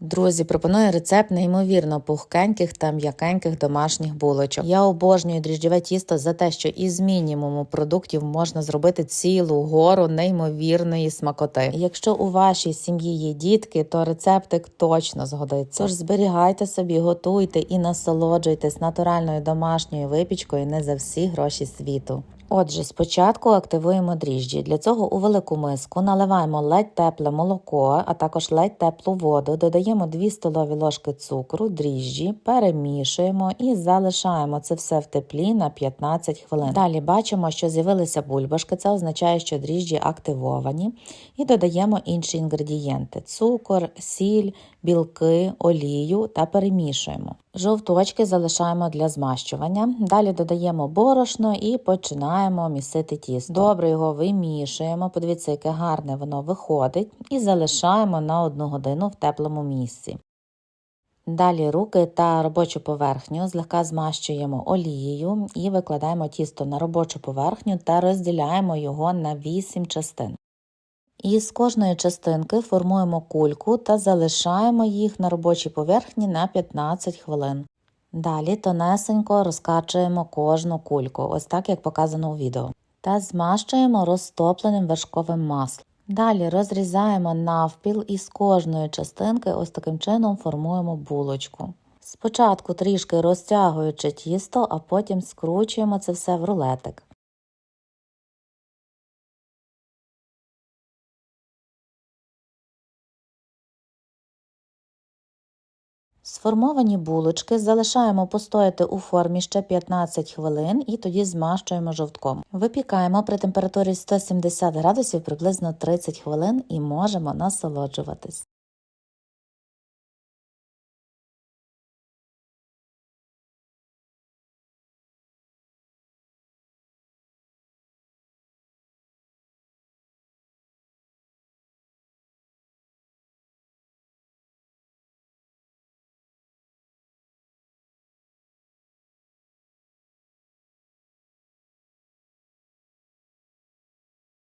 Друзі, пропоную рецепт неймовірно пухкеньких та м'якеньких домашніх булочок. Я обожнюю дріжджове тісто за те, що із мінімуму продуктів можна зробити цілу гору неймовірної смакоти. Якщо у вашій сім'ї є дітки, то рецептик точно згодиться. Тож зберігайте собі, готуйте і насолоджуйтесь натуральною домашньою випічкою не за всі гроші світу. Отже, спочатку активуємо дріжджі. Для цього у велику миску наливаємо ледь тепле молоко, а також ледь теплу воду, додаємо 2 столові ложки цукру, дріжджі, перемішуємо і залишаємо це все в теплі на 15 хвилин. Далі бачимо, що з'явилися бульбашки, це означає, що дріжджі активовані. І додаємо інші інгредієнти: цукор, сіль, білки, олію та перемішуємо. Жовточки залишаємо для змащування. Далі додаємо борошно і починаємо місити тісто. Добре його вимішуємо. Подивіться, яке гарне воно виходить, і залишаємо на одну годину в теплому місці. Далі руки та робочу поверхню злегка змащуємо олією і викладаємо тісто на робочу поверхню та розділяємо його на 8 частин. І з кожної частинки формуємо кульку та залишаємо їх на робочій поверхні на 15 хвилин. Далі тонесенько розкачуємо кожну кульку, ось так як показано у відео, та змащуємо розтопленим вершковим маслом. Далі розрізаємо навпіл і з кожної частинки ось таким чином формуємо булочку. Спочатку трішки розтягуючи тісто, а потім скручуємо це все в рулетик. Сформовані булочки залишаємо постояти у формі ще 15 хвилин і тоді змащуємо жовтком. Випікаємо при температурі 170 градусів приблизно 30 хвилин і можемо насолоджуватись.